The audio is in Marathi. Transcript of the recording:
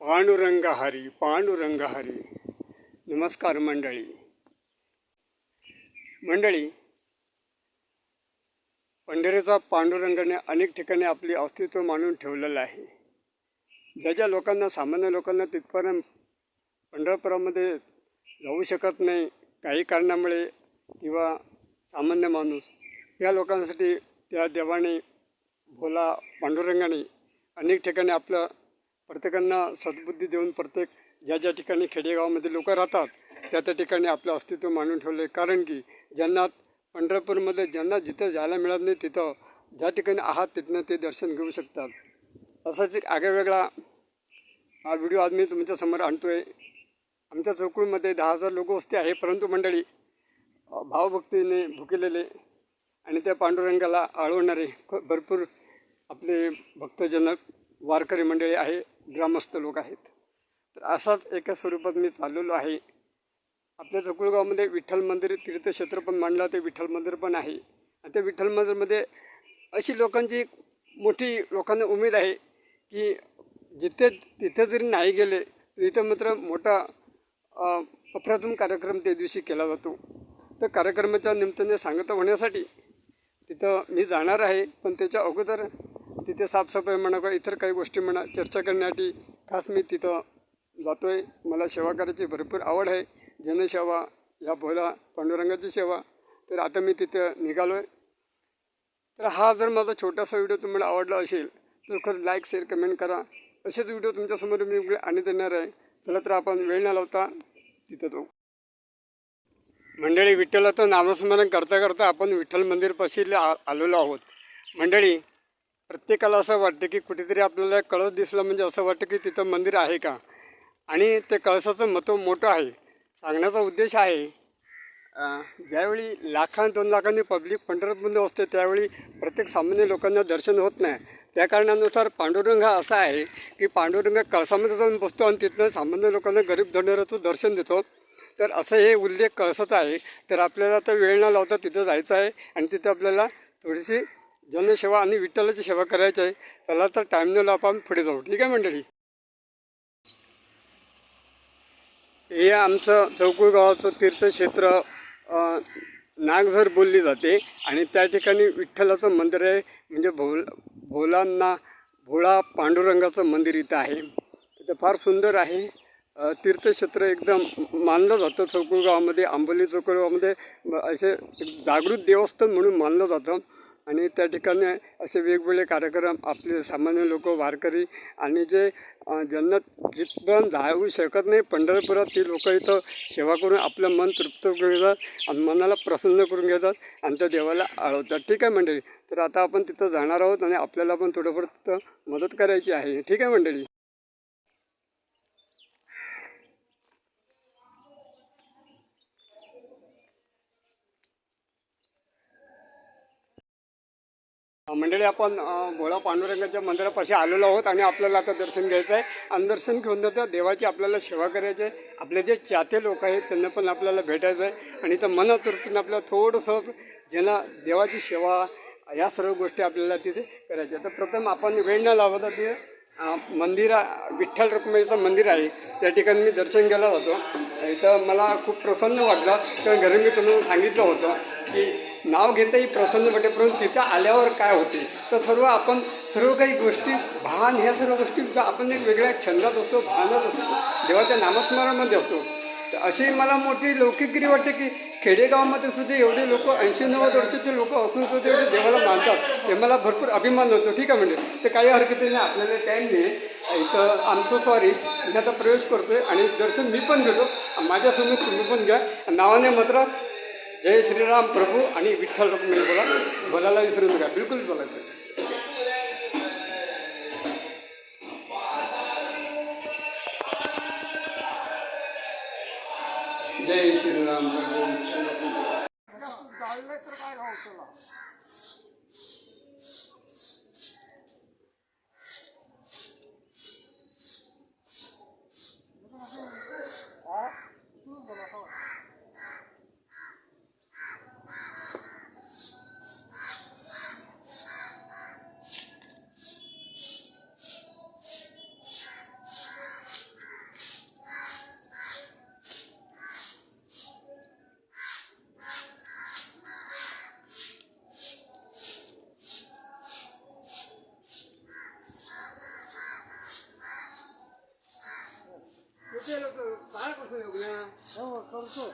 पांडुरंग हरी पांडुरंग हरी नमस्कार मंडळी. मंडळी पंढरीचा पांडुरंगाने अनेक ठिकाणी आपले अस्तित्व मानून ठेवलेलं आहे. ज्या ज्या लोकांना सामान्य लोकांना तिथपर्यंत पंढरपुरामध्ये जाऊ शकत नाही काही कारणामुळे किंवा सामान्य माणूस या लोकांसाठी त्या देवाने भोला पांडुरंगाने अनेक ठिकाणी आपलं प्रत्येकांना सद्बुद्धी देऊन प्रत्येक ज्या ज्या ठिकाणी खेडेगावामध्ये लोक राहतात त्या त्या ठिकाणी आपलं अस्तित्व मानून ठेवलं आहे कारण की ज्यांना पंढरपूरमध्ये ज्यांना जिथं जायला मिळत नाही तिथं ज्या ठिकाणी आहात तिथनं ते दर्शन घेऊ शकतात. असाच एक आगळावेगळा हा व्हिडिओ आज मी तुमच्यासमोर आणतो आहे आमच्या चौकळीमध्ये दहा हजार लोक वस्ती आहे परंतु मंडळी भावभक्तीने भुकेलेले आणि त्या पांडुरंगाला आळवणारे भरपूर आपले भक्तजनक वारकरी मंडळी आहे. ग्रामस्थ लोक आहेत. तर असाच एका स्वरूपात मी चाललेलो आहे. आपल्या चकुळगावमध्ये विठ्ठल मंदिर तीर्थक्षेत्र पण मांडलं ते विठ्ठल मंदिर पण आहे. आणि त्या विठ्ठल मंदिरमध्ये अशी लोकांची मोठी लोकांना उमेद आहे की जिथे तिथे जरी नाही गेले तर इथं मात्र मोठा अ, अप्रतिम कार्यक्रम त्या दिवशी केला जातो. तर कार्यक्रमाच्या निमित्ताने सांगता होण्यासाठी तिथं मी जाणार आहे. पण त्याच्या अगोदर तिथे साफसफाई म्हणा किंवा इतर काही गोष्टी म्हणा चर्चा करण्यासाठी खास मी तिथं जातो आहे मला सेवा करायची भरपूर आवड आहे. जनसेवा या भोला पांडुरंगाची सेवा. तर आता मी तिथं निघालो आहे तर हा जर माझा छोटासा व्हिडिओ तुम्हाला आवडला असेल तर खरं लाईक शेअर कमेंट करा. असेच व्हिडिओ तुमच्यासमोर मी आणि देणार आहे. चला तर आपण वेळ न लावता तिथं तो मंडळी विठ्ठलाचं नामस्मरण करता करता आपण विठ्ठल मंदिरपाशी आ आलेलो आहोत. मंडळी प्रत्येकाला असं वाटतं की कुठेतरी आपल्याला कळस दिसलं म्हणजे असं वाटतं की तिथं मंदिर आहे का? आणि ते कळसाचं महत्त्व मोठं आहे. सांगण्याचा उद्देश आहे ज्यावेळी लाखां दोन लाखांनी पब्लिक पंढरपूरमध्ये असते त्यावेळी प्रत्येक सामान्य लोकांना दर्शन होत नाही. त्या कारणानुसार पांडुरंग हा असा आहे की पांडुरंग कळसामध्ये जाऊन बसतो आणि तिथनं सामान्य लोकांना गरीब धनगराचं दर्शन देतो. तर असं हे उल्लेख कळसाचा आहे. तर आपल्याला तर वेळ न लावता तिथं जायचं आहे आणि तिथं आपल्याला थोडीशी जनसेवा आणि विठ्ठलाची सेवा करायची आहे त्याला तर टाईम न आपण पुढे जाऊ. ठीक आहे मंडळी? हे आमचं चौकुळ गावाचं तीर्थक्षेत्र नागधर नागझर बोलली जाते आणि त्या ठिकाणी विठ्ठलाचं मंदिर आहे. म्हणजे भोल भोलांना भोळा पांडुरंगाचं मंदिर इथं आहे. इथं फार सुंदर आहे. तीर्थक्षेत्र एकदम मानलं जातं चौकुळ गावामध्ये आंबोली चौकुळ गावामध्ये. असे जागृत देवस्थान म्हणून मानलं जातं. आणि त्या ठिकाणी असे वेगवेगळे कार्यक्रम आपले सामान्य लोक वारकरी आणि जे ज्यांना जिथपर्यंत जाऊ शकत नाही पंढरपुरात ती लोक इथं सेवा करून आपलं मन तृप्त करून घेतात आणि मनाला प्रसन्न करून घेतात आणि त्या देवाला आळवतात. ठीक आहे मंडळी तर आता आपण तिथं जाणार आहोत आणि आपल्याला पण थोडंफार तिथं मदत करायची आहे. ठीक आहे मंडळी? मंडळी आपण गोळा भोळा पांडुरंगाच्या मंदिरापाशी आलेलो आहोत आणि आपल्याला आता दर्शन घ्यायचं आहे. आणि दर्शन घेऊन नंतर देवाची आपल्याला सेवा करायची आहे. आपले जे चाते लोक आहेत त्यांना पण आपल्याला भेटायचं आहे. आणि तर मनातून आपल्याला थोडंसं ज्यांना देवाची सेवा या सर्व गोष्टी आपल्याला तिथे करायच्या तर प्रथम आपण वेळ न लावता तिथे मंदिरा विठ्ठल रुक्मिणीचं मंदिर आहे. त्या ठिकाणी मी दर्शन घ्यायला जातो इथं मला खूप प्रसन्न वाटलं. कारण घरी मी तुम्हाला सांगितलं होतं की नाव घेताही प्रसन्न वाटते परंतु तिथं आल्यावर काय होते? तर सर्व आपण सर्व काही गोष्टी भान ह्या सर्व गोष्टी आपण एक वेगळ्या छंदात असतो भानात असतो देवाच्या नामस्मरणामध्ये असतो. तर अशी मला मोठी लौकिकगिरी वाटते की खेडेगावामध्ये सुद्धा एवढे लोक ऐंशी नव्वद वर्षाचे लोक असून सुद्धा एवढे देवाला मानतात. हे मला भरपूर अभिमान होतो. ठीक आहे म्हणजे तर काही हरकती नाही. आपल्याला टाईम नाही इथं आमचं सॉरी मी आता प्रवेश करतोय आणि दर्शन मी पण घेतो. माझ्यासमोर तुम्ही पण घ्या. नावाने मात्र जय श्रीराम प्रभू आणि विठ्ठल रुक्मिणी बोला. बोलायला विसरू नका. बिलकुल बोलायचं जय श्रीराम प्रभू विठ्ठल रुक्मिणी हो करतो